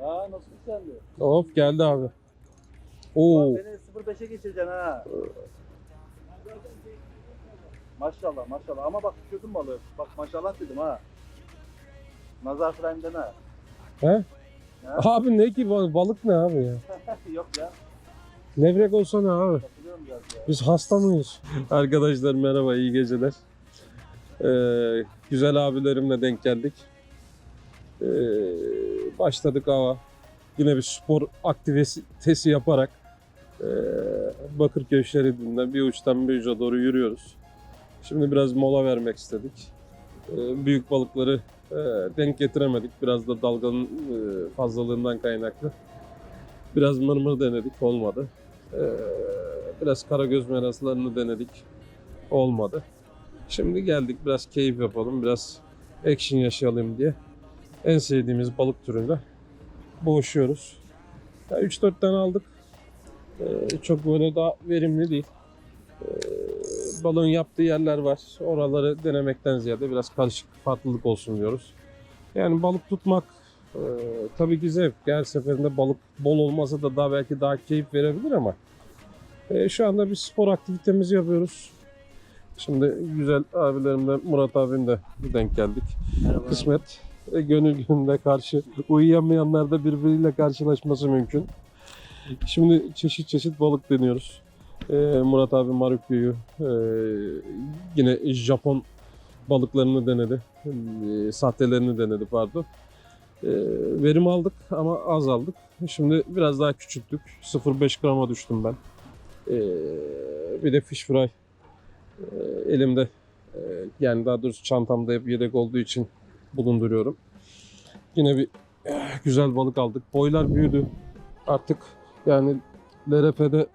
Ha nasıl sende? Hop geldi abi. Oo. Beni 0.5'e geçireceksin ha. Maşallah maşallah ama bak düşürdün balığı. Bak maşallah dedim ha. Nazar falan deme. He? Ha? Abi ne ki bal- balık ne abi ya? Yok ya. Levrek olsana abi. Katılıyorum biraz ya. Biz hasta mıyız? Arkadaşlar merhaba, iyi geceler. Ee, güzel abilerimle denk geldik. Ee, başladık hava. Yine bir spor aktivitesi yaparak ee, Bakırköy şeridinden bir uçtan bir uca doğru yürüyoruz. Şimdi biraz mola vermek istedik. Ee, büyük balıkları denk getiremedik. Biraz da dalganın fazlalığından kaynaklı. Biraz mırmır denedik, olmadı. Ee, biraz karagöz meraslarını denedik. Olmadı. Şimdi geldik biraz keyif yapalım, biraz action yaşayalım diye. En sevdiğimiz balık türüyle boğuşuyoruz. Ya 3-4 tane aldık. Ee, çok böyle daha verimli değil. Ee, balığın yaptığı yerler var. Oraları denemekten ziyade biraz karışık farklılık olsun diyoruz. Yani balık tutmak e, tabii ki zevk. Her seferinde balık bol olmasa da daha belki daha keyif verebilir ama e, şu anda bir spor aktivitemizi yapıyoruz. Şimdi güzel abilerimle Murat abim de denk geldik. Merhaba. Kısmet gönül gönüle karşı uyuyamayanlar da birbiriyle karşılaşması mümkün. Şimdi çeşit çeşit balık deniyoruz. E, Murat abi Marukyo'yu e, yine Japon balıklarını denedi. E, sahtelerini denedi pardon. E, verim aldık ama az aldık. Şimdi biraz daha küçülttük. 0.5 grama düştüm ben. E, bir de fish fry e, elimde e, yani daha doğrusu çantamda hep yedek olduğu için bulunduruyorum. Yine bir eh, güzel balık aldık. Boylar büyüdü. Artık yani LRF'de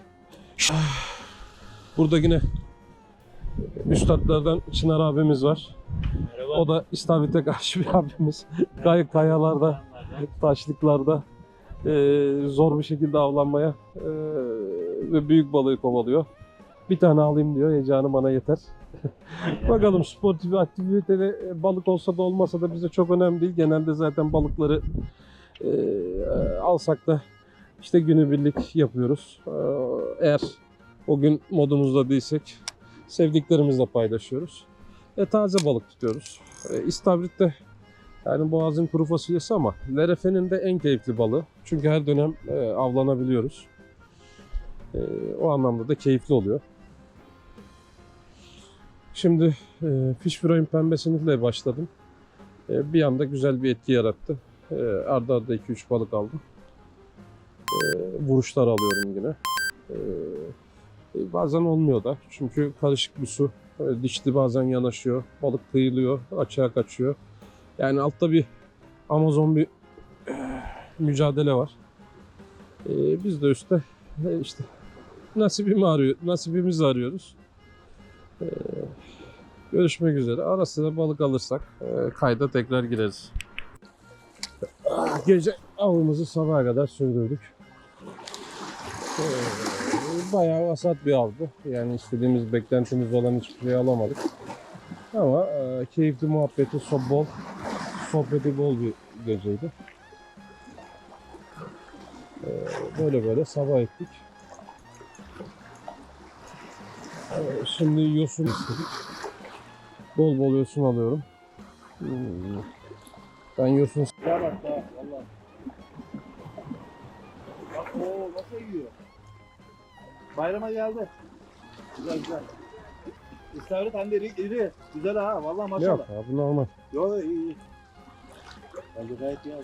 burada yine üstadlardan Çınar abimiz var. Merhaba. O da istavite karşı bir abimiz. Kay kayalarda, taşlıklarda eee, zor bir şekilde avlanmaya eee, ve büyük balığı kovalıyor. Bir tane alayım diyor. Heyecanı bana yeter. Bakalım sportif aktivitede e, balık olsa da olmasa da bize çok önemli değil. Genelde zaten balıkları eee, alsak da işte günübirlik yapıyoruz. Eee, Eğer o gün modumuzda değilsek sevdiklerimizle paylaşıyoruz. E, taze balık tutuyoruz. E, İstavrit de yani boğazın kuru fasulyesi ama lerefenin de en keyifli balığı. Çünkü her dönem e, avlanabiliyoruz. E, o anlamda da keyifli oluyor. Şimdi e, fish fry'in pembesiyle başladım. E, bir anda güzel bir etki yarattı. E, arda arda 2-3 balık aldım. E, vuruşlar alıyorum yine. E, e, bazen olmuyor da. Çünkü karışık bir su. Böyle dişli bazen yanaşıyor. Balık kıyılıyor. Açığa kaçıyor. Yani altta bir Amazon bir eh, mücadele var. E, biz de üstte e, işte nasibimi arıyor, nasibimizi arıyoruz. E, görüşmek üzere. Ara sıra balık alırsak e, kayda tekrar gireriz. Ah, Gece avımızı sabaha kadar sürdürdük. E, bayağı vasat bir avdı. Yani istediğimiz, beklentimiz olan hiçbir şey alamadık. Ama e, keyifli muhabbeti so bol, sohbeti bol bir geceydi. E, böyle böyle sabah ettik. Şimdi yosun istedik. Bol bol yosun alıyorum. Hmm. Ben yosun Daha bak daha valla. Bak o nasıl yiyor. Bayrama geldi. Güzel güzel. İstavrit hem de iri, iri. Güzel ha valla maşallah. yok abi normal. Yo iyi iyi. Bence gayet iyi abi.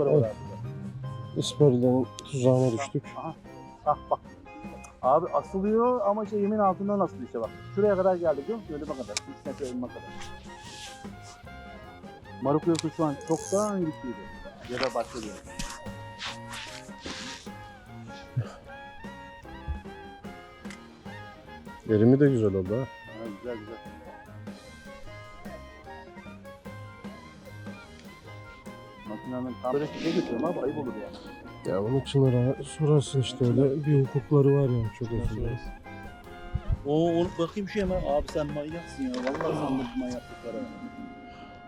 Evet. İsparilerin tuzağına düştük. Aha. Ah bak. Abi asılıyor ama işte yemin altından asılıyor işte bak. Şuraya kadar geldi biliyor musun? Ölüme kadar. 3 metre ölüme kadar. Maruk yoksa şu an çoktan gittiydi. Ya da başka bir yer. Verimi de güzel oldu ha. Ha, güzel güzel. Makinenin tam böyle şişe götürüyorum abi ayıp olur yani. Ya onun için ara sorarsın işte öyle bir hukukları var ya çok özür. Oo onu bakayım şu hemen. Abi sen manyaksın ya. Vallahi sandım manyaklıklara.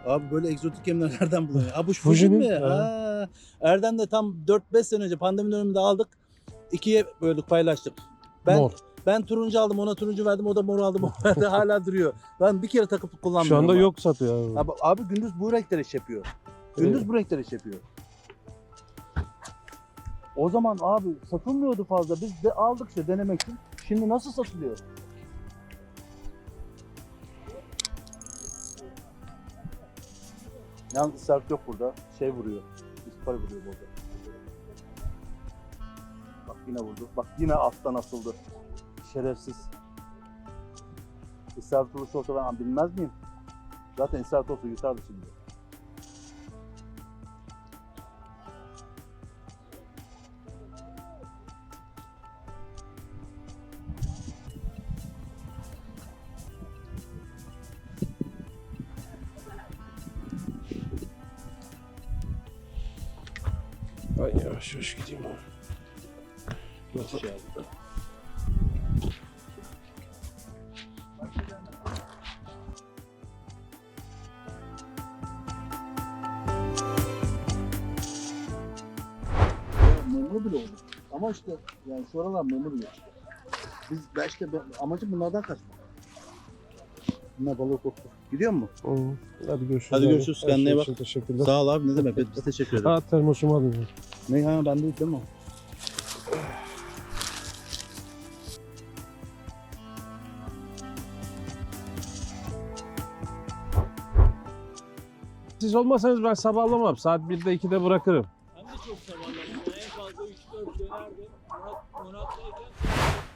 Abi böyle egzotik yemlerden buluyor. Ha bu Fujin Fujin'in, mi? ha. Ha. Erdem de tam 4-5 sene önce pandemi döneminde aldık. İkiye böldük paylaştık. Ben Mor. ben turuncu aldım ona turuncu verdim o da mor aldım o verdi hala duruyor. Ben bir kere takıp Şu kullanmıyorum. anda abi. yok satıyor abi. Abi, abi gündüz bu renkleri iş yapıyor. Gündüz bu renkleri iş yapıyor. O zaman abi satılmıyordu fazla. Biz de aldık işte denemek için. Şimdi nasıl satılıyor? Yalnız sert yok burada. Şey vuruyor. İspar vuruyor burada. Bak yine vurdu. Bak yine alttan asıldı. Şerefsiz. Olursa olsa ben bilmez miyim? Zaten isabet olsa yutardı şimdi. Ay yavaş yavaş gideyim abi. Nasıl şey yaptı? Memur bile olur. Ama işte yani şu aralar memur yok. Biz ben işte amacım bunlardan kaçmak. Bunlar balık koktu. Gidiyor mu? Hı. Hadi görüşürüz. Hadi görüşürüz, kendine şey iyi için Teşekkürler. Sağ ol abi ne demek. Biz teşekkür ederiz. Ha termosumu alayım. Ne ha ben değil değil mi? o? Siz olmasanız ben sabahlamam. Saat 1'de 2'de bırakırım. Ben de çok sabahlarım. En fazla 3-4 dönerdim. Murat, Murat'taydı.